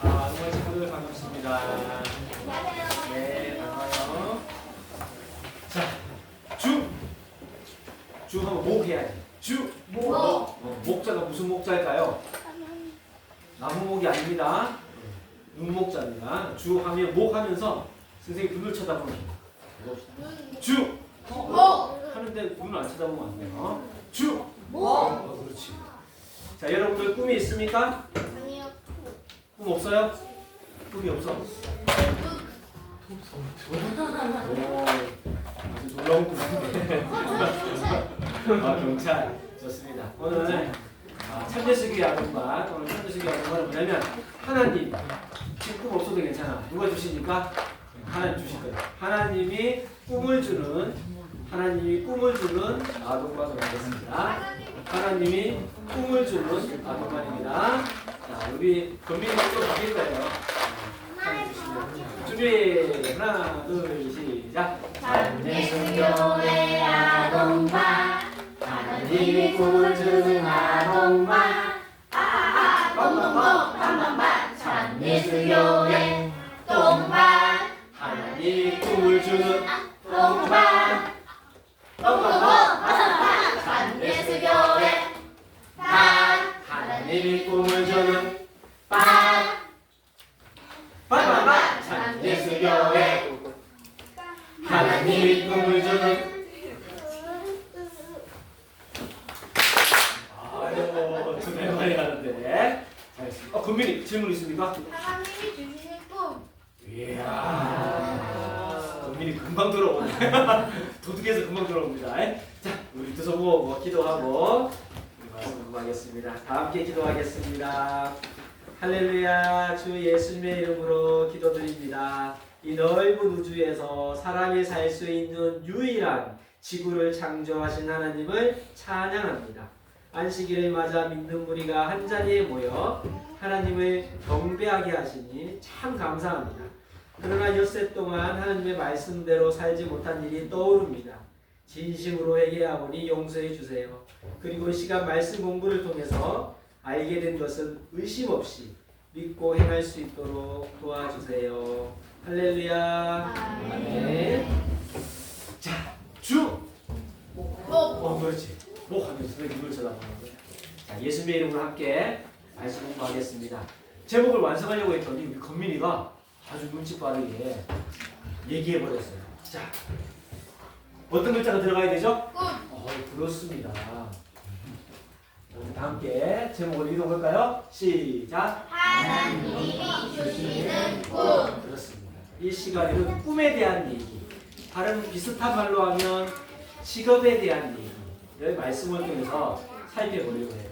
아, 정말 친구들 반갑습니다. 네, 반가워요. 자, 주. 주 하면 목 해야지. 주. 목. 어, 목자가 무슨 목자일까요? 나무목이 아닙니다. 눈목자입니다. 주 하면 목 하면서 선생님 눈을 쳐다보는 거예요. 주. 하는데 눈을 안 쳐다보면 안 돼요. 주. 어, 그렇지. 자, 여러분들 꿈이 있습니까? 꿈 없어요? 꿈이 없어? 오, 아주 놀라운 꿈인데. 아, 경찰. 좋습니다. 오늘 아, 참대수기 아동반, 오늘 참대수기 아동반은 뭐냐면, 하나님, 지금 꿈 없어도 괜찮아. 누가 주시니까? 하나님 주실 거예요. 하나님이 꿈을 주는, 하나님이 꿈을 주는 아동반으로 하겠습니다. 하나님이 꿈을 주는 아동반입니다. 자, 우리 건민이 또 바뀔 거예요. 준비, 하나, 둘, 시작. 참예수교회 아동반 하나님이 꿈을 주는 아동반. 참예수교회 동반 하나님이 꿈을 주는 동반 참예수 하나님이 꿈을 주는 반 빠바바 참예수교회 하나님이 꿈을 주는 아유 두배 만에 가는데 잘했습니다. 어 금민이 질문 있습니까? 하나님이 주시는 꿈 이야 금민이 금방 들어오네 도둑에서 금방 들어옵니다. 자 우리 두서 보고 뭐 기도하고 우리 말씀 공부하겠습니다. 다 함께 기도하겠습니다. 할렐루야 주 예수님의 이름으로 기도드립니다. 이 넓은 우주에서 사람이 살 수 있는 유일한 지구를 창조하신 하나님을 찬양합니다. 안식일을 맞아 믿는 무리가 한 자리에 모여 하나님을 경배하게 하시니 참 감사합니다. 그러나 엿새 동안 하나님의 말씀대로 살지 못한 일이 떠오릅니다. 진심으로 회개하오니 용서해 주세요. 그리고 이 시간 말씀 공부를 통해서 알게 된 것은 의심 없이 믿고 행할 수 있도록 도와주세요. 할렐루야. 아멘. 자, 주. 어, 그렇지. 목 하면서 왜 눈을 쳐다보는 거야? 자, 예수님의 이름으로 함께 말씀 공부하겠습니다. 제목을 완성하려고 했더니 우리 건민이가 아주 눈치 빠르게 얘기해 버렸어요. 자, 어떤 글자가 들어가야 되죠? 꿈 어, 그렇습니다. 다 함께 제목을 읽어볼까요? 시작. 하나님이 주시는 꿈 그렇습니다. 이 시간에는 꿈에 대한 얘기, 다른 비슷한 말로 하면 직업에 대한 얘기 를 말씀을 통해서 살펴보려고 해요.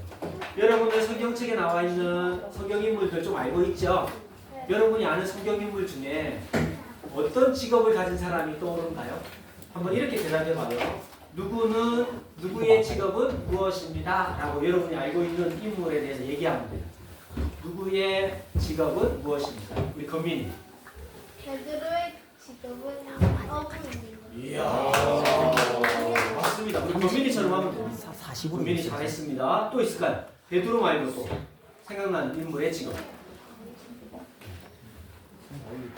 여러분들 성경책에 나와 있는 성경 인물들 좀 알고 있죠? 여러분이 아는 성경 인물 중에 어떤 직업을 가진 사람이 떠오른가요? 한번 이렇게 대답해봐요. 누구는 누구의 직업은 무엇입니다. 라고 여러분이 알고 있는 인물에 대해서 얘기하면 돼요. 누구의 직업은 무엇입니까? 우리 건민이. 베드로의 직업은 어부입니다 이야 맞습니다. 우리 건민이처럼 하면 됩니다. 40으로 건민이 잘했습니다. 또 있을까요? 베드로 말고 또 생각나는 인물의 직업.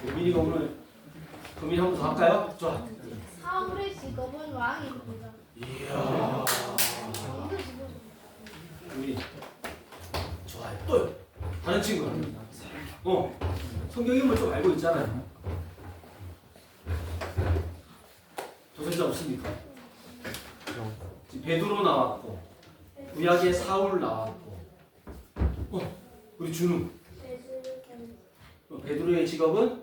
건민이가 오늘 건민이 한번 더 할까요? 좋아. 사울의 직업은 왕입니다 이야 직업 건민이 좋아요. 또요. 다른 친구. 어 성경 인물 좀 알고 있잖아요. 도전자 없습니까? 베드로 나왔고 구약의 사울 나왔고. 어 우리 준우. 어, 베드로의 직업은?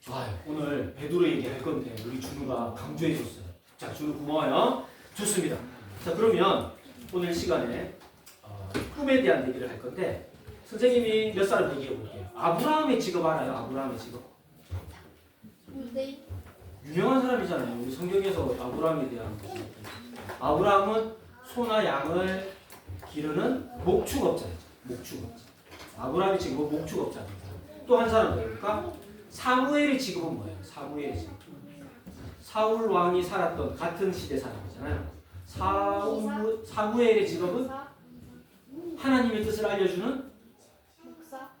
좋아요. 오늘 베드로 얘기할 건데 우리 준우가 강조해 줬어요. 자 준우 고마워요. 좋습니다. 자 그러면 오늘 시간에 어, 꿈에 대한 얘기를 할 건데 선생님이 몇 사람 얘기해 볼게요 아브라함의 직업 알아요 아브라함의 직업 유대인 유명한 사람이잖아요. 우리 성경에서 아브라함에 대한 거. 아브라함은 소나 양을 기르는 목축업자였죠. 목축업자. 아브라함이 지금 목축업자입니다. 또 한 사람 누굽니까? 사무엘의 직업은 뭐예요? 사무엘의 직업. 사울 왕이 살았던 같은 시대 사람이잖아요. 사무 사무엘의 직업은 하나님의 뜻을 알려주는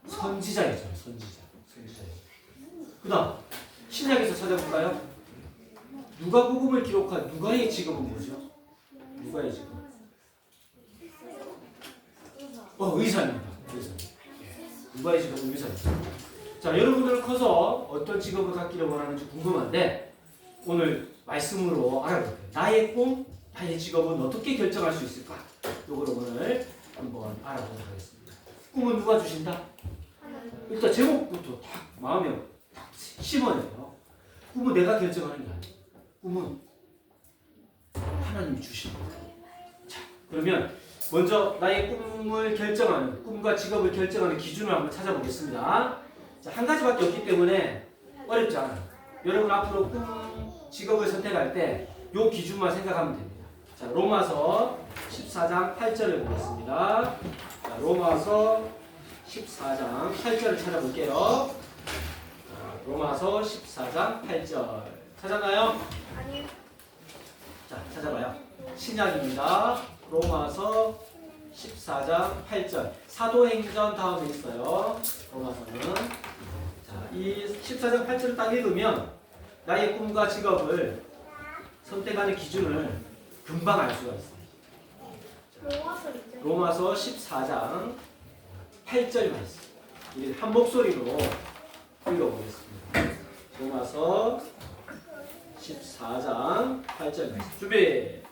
선지자였죠. 선지자. 선지자. 그다음 신약에서 찾아볼까요? 누가복음을 기록한 누가의 직업은 뭐죠? 누가의 직업? 어 의사입니다. 의사. 누가의 직업은 의사입니다. 자 여러분들 커서 어떤 직업을 갖기를 원하는지 궁금한데 오늘 말씀으로 알아볼게요. 나의 꿈, 나의 직업은 어떻게 결정할 수 있을까? 요거를 오늘 한번 알아보도록 하겠습니다. 꿈은 누가 주신다? 일단 제목부터 딱 마음에 딱 심어내요. 꿈은 내가 결정하는 게 아니에요. 꿈은 하나님이 주시는 거예요. 자, 그러면 먼저 나의 꿈을 결정하는 꿈과 직업을 결정하는 기준을 한번 찾아보겠습니다. 자, 한 가지밖에 없기 때문에 어렵지 않아요. 여러분 앞으로 꿈, 직업을 선택할 때 요 기준만 생각하면 됩니다. 자, 로마서 14장 8절을 보겠습니다. 자, 로마서 14장 8절을 찾아볼게요. 자, 로마서 14장 8절 찾았나요? 아니, 자, 찾아봐요. 신약입니다. 로마서 14장 8절. 사도행전 다음에 있어요. 로마서는. 자, 이 14장 8절을 딱 읽으면 나의 꿈과 직업을 선택하는 기준을 금방 알 수가 있어요. 로마서 14장 8절 말씀. 이한 목소리로 읽어보겠습니다. 로마서 14장 8절 말씀. 준비.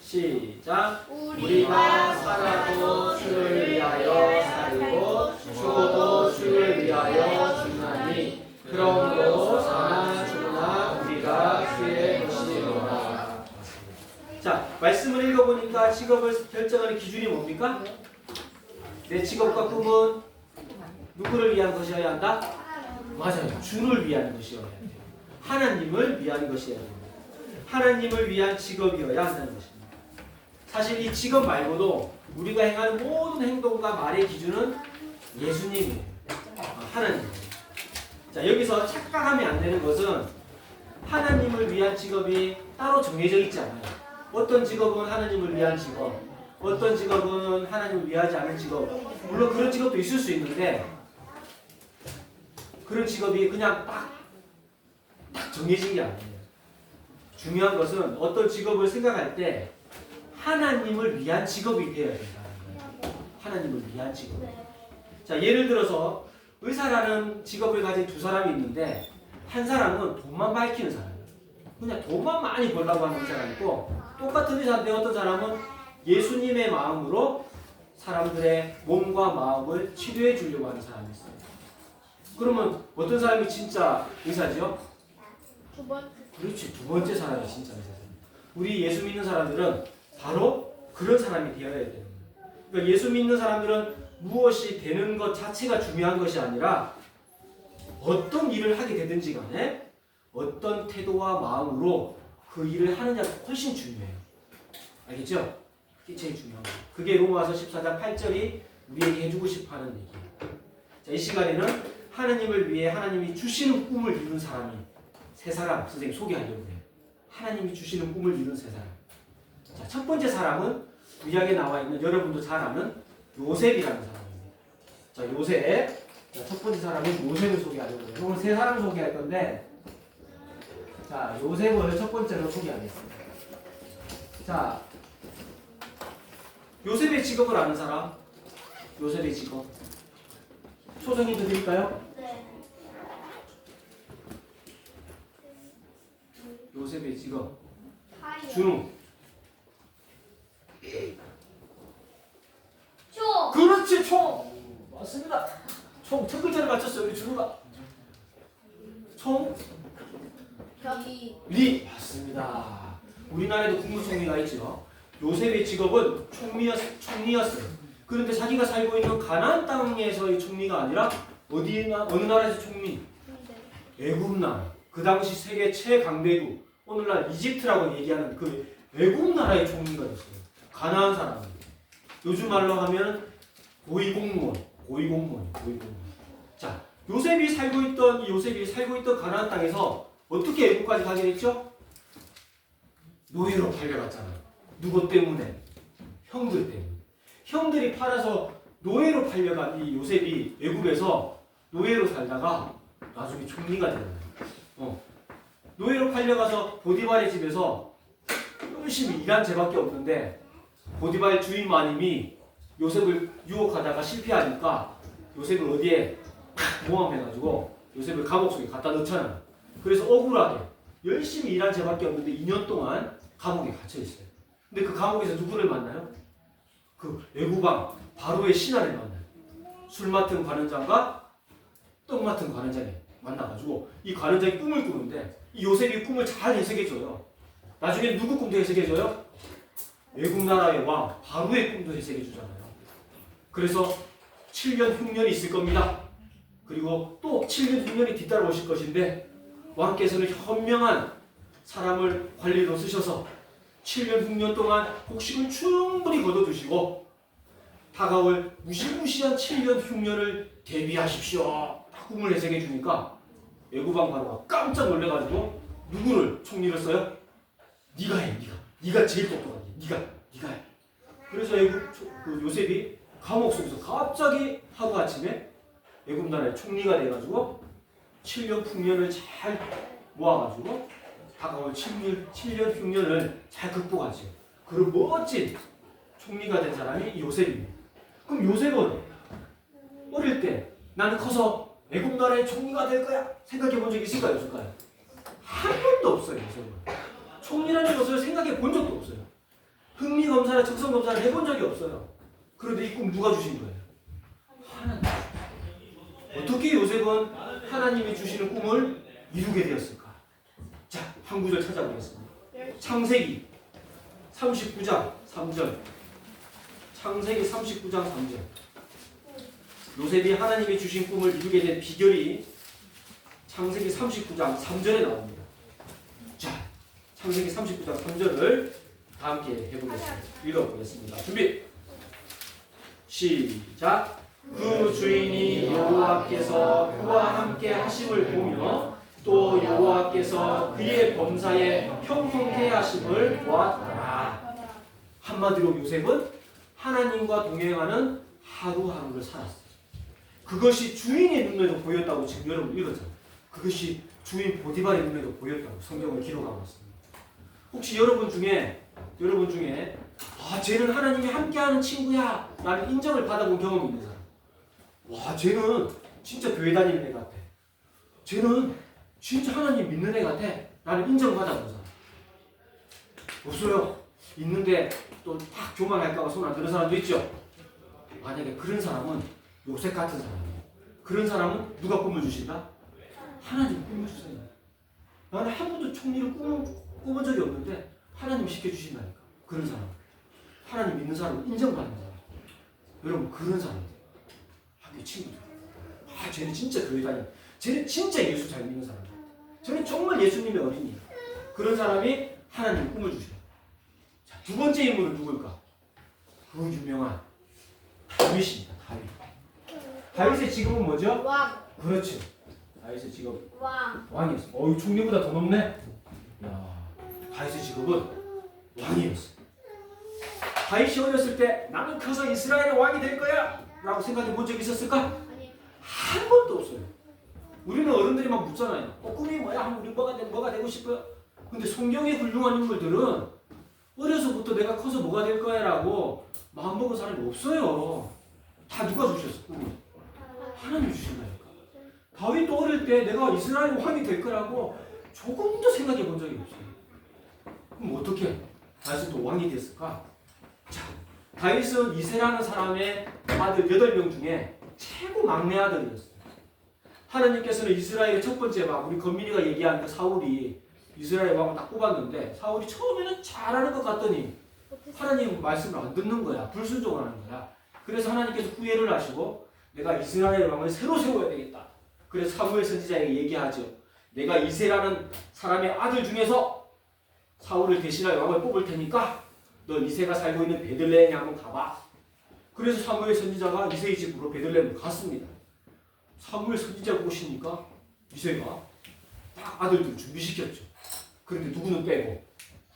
시작. 우리가 살아도 주를 위하여 살고 죽어도 주를 위하여 죽나니 그러므로 사나 죽으나 우리가 주의 것이로다. 자, 말씀을 읽어보니까 직업을 결정하는 기준이 뭡니까? 내 직업과 꿈은 누구를 위한 것이어야 한다? 맞아요. 주를 위한 것이어야 돼요. 하나님을 위한 것이어야 됩니다. 하나님을 위한 직업이어야 한다는 것입니다. 사실 이 직업 말고도 우리가 행하는 모든 행동과 말의 기준은 예수님이에요. 아, 하나님. 자, 여기서 착각하면 안 되는 것은 하나님을 위한 직업이 따로 정해져 있지 않아요. 어떤 직업은 하나님을 위한 직업, 어떤 직업은 하나님을 위하지 않은 직업. 물론 그런 직업도 있을 수 있는데 그런 직업이 그냥 딱, 딱 정해진 게 아니에요. 중요한 것은 어떤 직업을 생각할 때 하나님을 위한 직업이 되어야 거예요. 하나님을 위한 직업. 자, 예를 들어서 의사라는 직업을 가진 두 사람이 있는데 한 사람은 돈만 밝히는 사람이에요. 그냥 돈만 많이 벌라고 하는 사람이 있고 똑같은 의사인데 어떤 사람은 예수님의 마음으로 사람들의 몸과 마음을 치료해 주려고 하는 사람이 있어요. 그러면 어떤 사람이 진짜 의사지요? 두 번째 그렇지 두 번째 사람이 진짜 의사입니다. 우리 예수 믿는 사람들은 바로 그런 사람이 되어야 거예요. 그러니까 예수 믿는 사람들은 무엇이 되는 것 자체가 중요한 것이 아니라 어떤 일을 하게 되든지 간에 어떤 태도와 마음으로 그 일을 하느냐가 훨씬 중요해요. 알겠죠? 그게 제일 중요한 거예요. 그게 로마서 14장 8절이 우리에게 해주고 싶어 하는 얘기예요. 자, 이 시간에는 하나님을 위해 하나님이 주시는 꿈을 이룬 사람이 세 사람 선생님 소개하려고 해요. 하나님이 주시는 꿈을 이룬 세 사람. 자, 첫 번째 사람은 구약에 나와 있는 여러분도 잘 아는 요셉이라는 사람입니다. 자, 요셉. 자, 첫 번째 사람은 요셉을 소개하려고 해요. 오늘 세 사람 소개할 건데, 자, 요셉을 첫 번째로 소개하겠습니다. 자, 요셉의 직업을 아는 사람? 요셉의 직업. 초성이 드릴까요? 네 요셉의 직업. 하이요 준우. 초 그렇지, 총! 맞습니다. 총, 첫 글자를 맞췄어요, 우리 준우가. 총, 격이 리. 맞습니다. 우리나라에도 국무총리가 있죠. 요셉의 직업은 총리였, 총리였어요. 그런데 자기가 살고 있는 가나안 땅에서의 총리가 아니라 어디나 어느 나라에서 총리? 애굽 나라. 그 당시 세계 최강대국 오늘날 이집트라고 얘기하는 그 애굽 나라의 총리가 됐어요. 가나안 사람. 요즘 말로 하면 고위공무원, 고위공무원, 고위공무원. 자, 요셉이 살고 있던 이 요셉이 살고 있던 가나안 땅에서 어떻게 애굽까지 가게 됐죠? 노예로 팔려갔잖아요. 누구 때문에? 형들 때문에. 형들이 팔아서 노예로 팔려간 이 요셉이 애굽에서 노예로 살다가 나중에 총리가 되는 거예요. 어. 노예로 팔려가서 보디발의 집에서 열심히 일한 죄밖에 없는데 보디발 주인 마님이 요셉을 유혹하다가 실패하니까 요셉을 어디에 모함해가지고 요셉을 감옥 속에 갖다 넣잖아요. 그래서 억울하게 열심히 일한 죄밖에 없는데 2년 동안 감옥에 갇혀 있어요. 근데 그 감옥에서 누구를 만나요? 그 애구방 바로의 신하를 만나요. 술 맡은 관원장과 떡 맡은 관원장이 만나가지고 이 관원장이 꿈을 꾸는데 이 요셉이 꿈을 잘 해석해줘요. 나중에 누구 꿈도 해석해줘요? 외국 나라의 왕 바로의 꿈도 해석해주잖아요. 그래서 7년 흉년이 있을 겁니다. 그리고 또 7년 흉년이 뒤따라 오실 것인데 왕께서는 현명한 사람을 관리로 쓰셔서 7년 흉년 동안 곡식을 충분히 거둬두시고 다가올 무시무시한 7년 흉년을 대비하십시오. 딱 꿈을 해석해 주니까 외구방 바로가 깜짝 놀래가지고 누구를 총리를 써요? 네가 해, 네가. 네가 제일 똑똑하니, 네가, 네가 해. 그래서 애굽 초- 그 요셉이 감옥 속에서 갑자기 하루 아침에 애굽 나라의 총리가 돼가지고 7년 흉년을 잘 모아가지고 다가올 7년, 7년 흉년을 잘 극복하지. 그런 멋진 총리가 된 사람이 이 요셉입니다. 그럼 요셉은 어릴 때 나는 커서 애굽 나라의 총리가 될 거야 생각해 본 적 있을까요, 없을까요? 한 번도 없어요, 요셉은. 총리라는 것을 생각해 본 적도 없어요. 흥미 검사나 적성 검사를 해본 적이 없어요. 그런데 이 꿈 누가 주신 거예요? 하나님. 어떻게 요셉은 하나님이 주시는 꿈을 이루게 되었을까? 자, 한 구절 찾아보겠습니다. 창세기 39장 3절. 창세기 39장 3절. 요셉이 하나님이 주신 꿈을 이루게 된 비결이 창세기 39장 3절에 나옵니다. 자, 창세기 39장 3절을 다 함께 해보겠습니다. 읽어보겠습니다. 준비. 시작. 그 주인이 여호와께서 그와 함께 하심을 보며 또 여호와께서 그의 범사에 형통케 하심을 보았더라. 한마디로 요셉은 하나님과 동행하는 하루하루를 살았어요. 그것이 주인의 눈에도 보였다고 지금 여러분 읽었잖아요. 그것이 주인 보디발의 눈에도 보였다고 성경을 기록하고 있습니다. 혹시 여러분 중에 여러분 중에 아 쟤는 하나님이 함께하는 친구야 라는 인정을 받아본 경험이 있는 사람. 와 쟤는 진짜 교회 다니는 애 같아. 쟤는 진짜 하나님 믿는 애 같아. 라는 인정을 받아본 사람. 없어요. 있는데 또딱 교만할까봐 손 안 드는 사람도 있죠. 만약에 그런 사람은 요셉 같은 사람이에요. 그런 사람은 누가 꿈을 주신다? 하나님 꿈을 주세요. 나는 한 번도 총리를 꿈, 꾸본 적이 없는데 하나님 시켜주신다니까. 그런 사람. 하나님 믿는 사람은 인정받는 사람. 여러분 그런 사람들. 학교 친구들. 아 쟤는 진짜 교회 다니. 쟤는 진짜 예수 잘 믿는 사람. 쟤는 정말 예수님의 어린이. 그런 사람이 하나님 꿈을 주셔요. 자, 두 번째 인물은 누굴까? 그 유명한 다윗입니다. 다윗. 다윗의 직업은 뭐죠? 왕, 그렇죠. 다윗의 직업 왕. 왕이었어. 어이 총리보다 더 높네. 야, 다윗의 직업은 왕이었어. 다윗이 어렸을 때 나는 커서 이스라엘의 왕이 될 거야라고 생각해 본 적 있었을까? 한 번도 없어요. 우리는 어른들이 막 묻잖아요. 어, 꿈이 뭐야? 우리 뭐가 되, 뭐가 되고 싶어요? 근데 성경의 훌륭한 인물들은 어려서부터 내가 커서 뭐가 될 거야 라고 마음 먹은 사람이 없어요. 다 누가 주셨어? 꿈을. 하나님 주신다니까. 다윗도 어릴 때 내가 이스라엘 왕이 될 거라고 조금도 생각해 본 적이 없어요. 그럼 어떻게 다윗은 또 왕이 됐을까? 자, 다윗은 이세라는 사람의 아들 8명 중에 최고 막내 아들이었어요. 하나님께서는 이스라엘의 첫 번째 왕, 우리 건민이가 얘기한 그 사울이 이스라엘 왕을 딱 뽑았는데 사울이 처음에는 잘하는 것 같더니 하나님 말씀을 안 듣는 거야. 불순종을 하는 거야. 그래서 하나님께서 후회를 하시고 내가 이스라엘 왕을 새로 세워야 되겠다. 그래서 사무엘 선지자에게 얘기하죠. 내가 이세라는 사람의 아들 중에서 사울을 대신할 왕을 뽑을 테니까 너 이세가 살고 있는 베들레헴에 한번 가봐. 그래서 사무엘 선지자가 이세의 집으로 베들레헴을 갔습니다. 사무엘 선지자 오시니까 이세가 딱 아들들 준비시켰죠. 그런데 누구는 빼고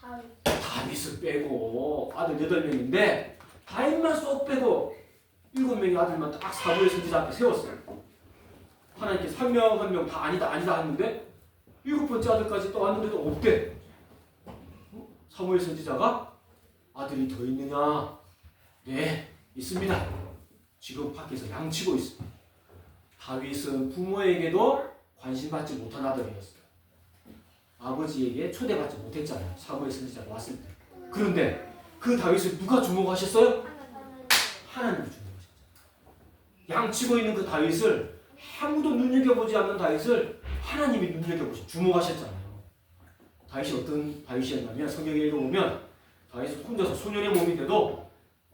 다윗. 다윗을 빼고 아들 여덟 명인데 다윗만 쏙 빼고 일곱 명의 아들만 딱 사무엘 선지자 앞에 세웠어요. 하나님께서 한 명 한 명 다 아니다 아니다 하는데 일곱 번째 아들까지 또 왔는데도 없대. 어? 사무엘 선지자가 아들이 더 있느냐? 네 있습니다. 지금 밖에서 양치고 있습니다. 다윗은 부모에게도 관심받지 못한 아들이었어요. 아버지에게 초대받지 못했잖아요. 사무엘 선지자가 왔을 때. 그런데 그 다윗을 누가 주목하셨어요? 하나님이 주목하셨죠. 양치고 있는 그 다윗을 아무도 눈여겨보지 않는 다윗을 하나님이 눈여겨보시 주목하셨잖아요. 다윗이 어떤 다윗이었냐면 성경에 읽어보면 다윗은 혼자서 소년의 몸이 돼도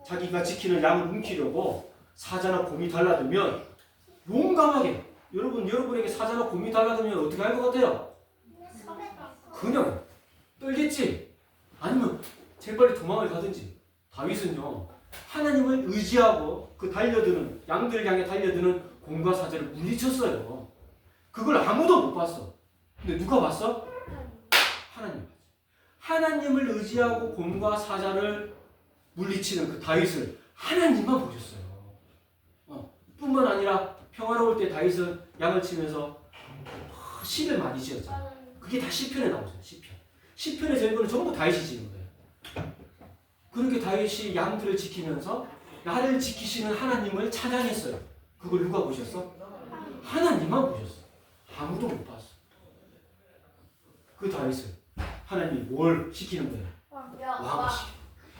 자기가 지키는 양을 움키려고 사자나 곰이 달라들면 용감하게 여러분 여러분에게 사자나 곰이 달라들면 어떻게 할 것 같아요? 그냥 떨겠지. 아니면 재빨리 도망을 가든지. 다윗은요 하나님을 의지하고 그 달려드는 양들 향해 달려드는 곰과 사자를 물리쳤어요. 그걸 아무도 못 봤어. 근데 누가 봤어? 하나님. 하나님을 의지하고 곰과 사자를 물리치는 그 다윗을 하나님만 보셨어요. 어, 뿐만 아니라 평화로울 때 다윗은 양을 치면서 시를 많이 지었잖아요. 그게 다 시편에 나오잖아요. 시편. 시편의 전부는 전부 다윗이 지은 거예요. 그렇게 다윗이 양들을 지키면서 나를 지키시는 하나님을 찬양했어요. 그걸 누가 보셨어? 하나님만 보셨어. 아무도 못 봤어. 그 다윗을 하나님이 뭘 시키는 거예요? 왕을 시켜.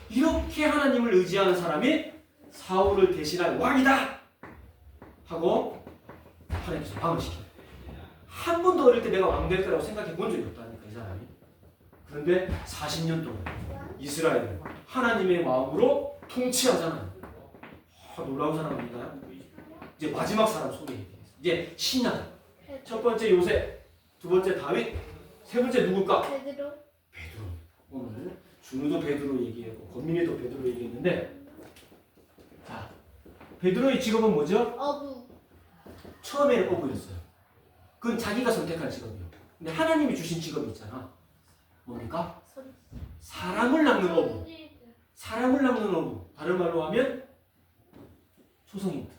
이렇게 하나님을 의지하는 사람이 사울을 대신할 왕이다 하고 하나님께서 왕을 시켜. 한 번도 어릴 때 내가 왕 될 거라고 생각해 본 적이 없다니까 이 사람이. 그런데 40년 동안 이스라엘을 하나님의 마음으로 통치하잖아요. 아, 놀라운 사람입니다. 이제 마지막 사람 소개해드리겠습니다. 이제 신약 첫 번째 요셉, 두 번째 다윗, 세 번째 누굴까? 베드로. 베드로. 오늘 준우도 베드로 얘기했고 권민이도 베드로 얘기했는데 자 베드로의 직업은 뭐죠? 어부. 처음에는 어부였어요. 그건 자기가 선택한 직업이요. 근데 하나님이 주신 직업이 있잖아. 뭡니까? 선. 사람을 낚는 어부. 사람을 낚는 어부. 다른 말로 하면 초성입니다.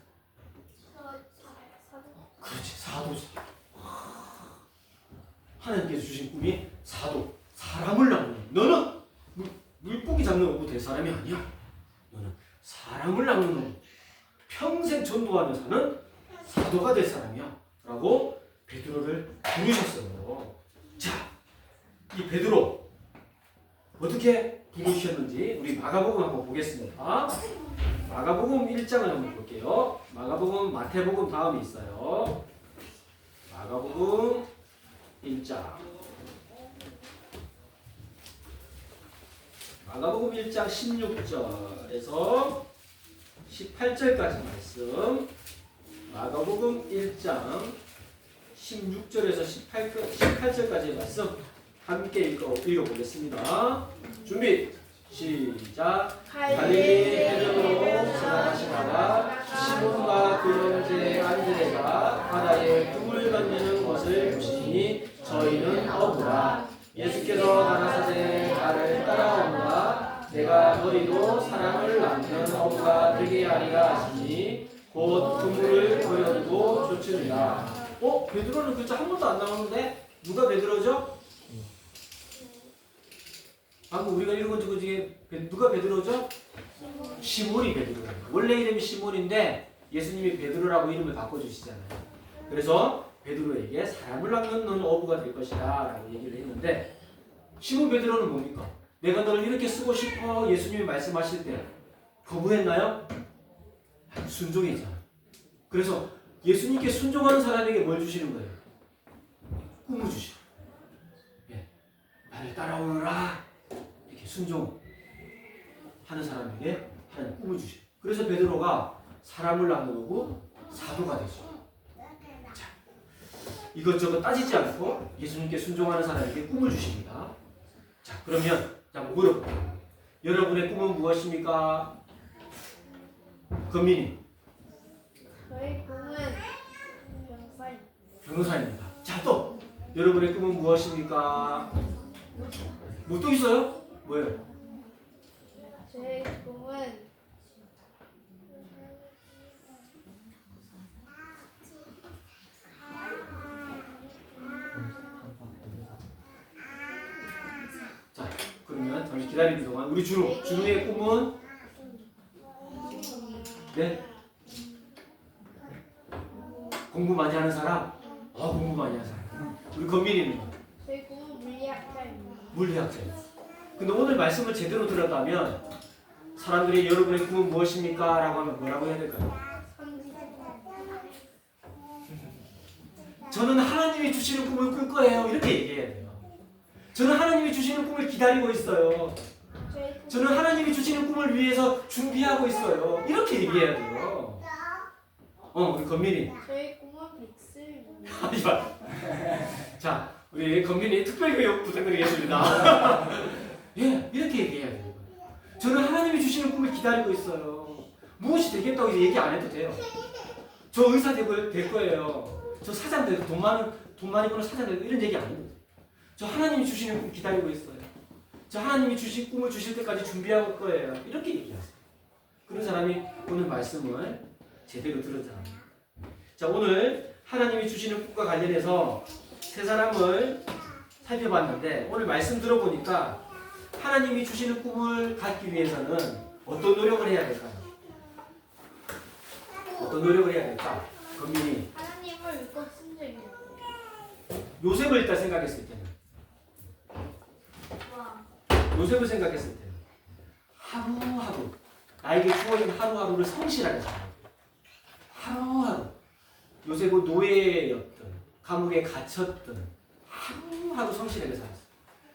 그렇지 사도지. 하나님께서 주신 꿈이 사도. 사람을 낚는. 어부. 너는 물, 물고기 잡는 어부 될 사람이 아니야. 너는 사람을 낚는 어부. 평생 전도하며 사는 사도가 될 사람이야. 라고 베드로를 부르셨어요. 자, 이 베드로 어떻게 부르셨는지 우리 마가복음 한번 보겠습니다. 마가복음 1장을 한번 볼게요. 마가복음 마태복음 다음에 있어요. 마가복음 1장. 마가복음 1장 16절에서 18절까지 말씀. 마가복음 1장 16절에서 18, 18절까지의 말씀 함께 읽어, 읽어보겠습니다. 준비 시작. 갈릴리 해변으로 지나가시다가 시몬과 그 형제 안드레가 바다에 꿈을 건네는 것을 보시니 저희는 어부라 예수께서 가라사대 나를 따라오라 내가 너희도 사람을 낳는 어부가 되게 하리라 하시니 곧 그물을 버려두고 쫓으리라 어? 베드로는 글자 한 번도 안 나오는데 누가 베드로죠? 방금 우리가 읽은 그 중에 베- 누가 베드로죠? 시몬이 베드로예요. 원래 이름이 시몬인데 예수님이 베드로라고 이름을 바꿔주시잖아요. 그래서 베드로에게 사람을 낚는 어부가 될 것이다 라고 얘기를 했는데 시몬 베드로는 뭡니까? 내가 너를 이렇게 쓰고 싶어 예수님이 말씀하실 때 거부했나요? 순종했잖아. 그래서 예수님께 순종하는 사람에게 뭘 주시는 거예요? 꿈을 주시고 예, 나를 따라오너라 이렇게 순종하는 사람에게 하나님 꿈을 주시고 그래서 베드로가 사람을 나누고 사도가 되죠. 자, 이것저것 따지지 않고 예수님께 순종하는 사람에게 꿈을 주십니다. 자, 그러면 자, 물어볼게요. 여러분의 꿈은 무엇입니까? 건민이 저희 꿈은 병사입니다. 변호사입니다. 자, 또 여러분의 꿈은 무엇입니까? 뭐 또 있어요? 뭐예요? 제 꿈은 자, 그러면 잠시 기다리는 동안 우리 준우, 준우의 꿈은 네? 공부 많이 하는 사람? 아, 공부 많이 하는 사람. 우리 건민이는 제 꿈은 물리학자입니다. 물리학자예요. 근데 오늘 말씀을 제대로 들었다면 사람들이 여러분의 꿈은 무엇입니까? 라고 하면 뭐라고 해야 될까요? 저는 하나님이 주시는 꿈을 꿀 거예요. 이렇게 얘기해야 돼요. 저는 하나님이 주시는 꿈을 기다리고 있어요. 저는 하나님이 주시는 꿈을 위해서 준비하고 있어요. 이렇게 얘기해야 돼요. 어, 우리 건민이. 제 꿈은 백설입니다. 하지 마. 자, 우리 건민이 특별교육 부탁드리겠습니다. 예, 이렇게 얘기해야 돼요. 저는 하나님이 주시는 꿈을 기다리고 있어요. 무엇이 되겠다고 얘기 안 해도 돼요. 저 의사 되고 될 거예요. 저 사장 되고 돈 많은 돈 많이 버는 사장 되고 이런 얘기 안 해도 돼요. 저 하나님이 주시는 꿈 기다리고 있어요. 저 하나님이 주신 꿈을 주실 때까지 준비할 거예요. 이렇게 얘기하세요. 그런 사람이 오늘 말씀을 제대로 들은 사람이에요. 자, 오늘 하나님이 주시는 꿈과 관련해서 세 사람을 살펴봤는데 오늘 말씀 들어보니까 하나님이 주시는 꿈을 갖기 위해서는 어떤 노력을 해야 될까요? 어떤 노력을 해야 될까? 건민이 하나님을 쓴 적이 없어요. 요셉을 일단 생각했을 때는 와. 요셉을 생각했을 때는 하루하루 나에게 주어진 하루하루를 성실하게 돼요. 하루하루 요셉은 노예였던 감옥에 갇혔던 하루하루 성실하게 살았어요.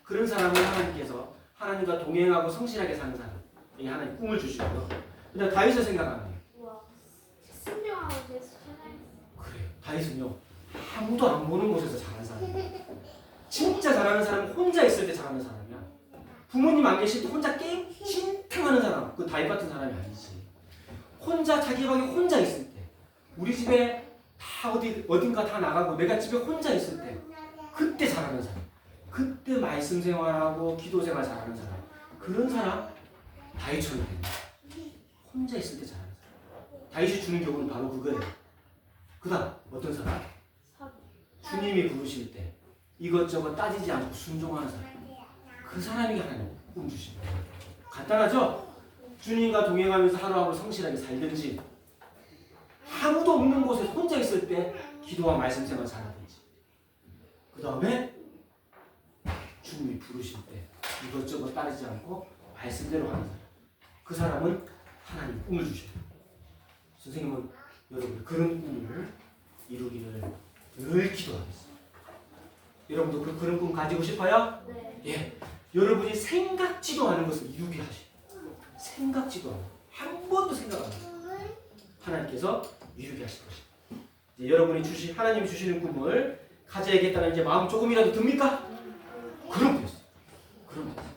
그런 사람을 하나님께서 하나님과 동행하고 성실하게 사는 사람 이 하나님 꿈을 주시고요. 그다음 다윗을 생각하면. 다윗은요 아무도 안 보는 곳에서 잘하는 사람이에요. 진짜 잘하는 사람은 혼자 있을 때 잘하는 사람이야. 부모님 안 계실 때 혼자 게임 신탕하는 사람, 그 다윗 같은 사람이 아니지. 혼자 자기 방에 혼자 있을 때, 우리 집에 다 어디 어딘가 다 나가고 내가 집에 혼자 있을 때, 그때 잘하는 사람, 그때 말씀 생활하고 기도 생활 잘하는 사람, 그런 사람 되는 거야. 혼자 있을 때 잘하는 사람. 다윗이 주는 교훈은 바로 그거예요. 그다음 어떤 사람? 사. 주님이 부르실 때 이것저것 따지지 않고 순종하는 사람. 그 사람이 하나님 꿈 주신 거예요. 간단하죠? 주님과 동행하면서 하루하루 성실하게 살든지 아무도 없는 곳에 혼자 있을 때 기도와 말씀 생활 잘하든지 그 다음에 주님이 부르실 때 이것저것 따르지 않고 말씀대로 하는 사람 그 사람은 하나님 꿈을 주셔요 선생님은 여러분 그런 꿈을 이루기를 늘 기도하겠습니다 여러분도 그, 그런 꿈 가지고 싶어요? 네. 예, 여러분이 생각지도 않은 것을 이루게 하시. 생각지도 않은 한 번도 생각 안 해요. 하나님께서 이루게 하실 것입니다. 이제 여러분이 주시 하나님이 주시는 꿈을 가져야겠다는 이제 마음 조금이라도 듭니까? 그럼 됐어. 그럼 됐어.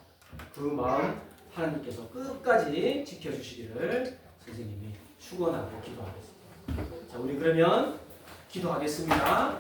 그 마음 하나님께서 끝까지 지켜주시기를 선생님이 축원하고 기도하겠습니다. 자, 우리 그러면 기도하겠습니다.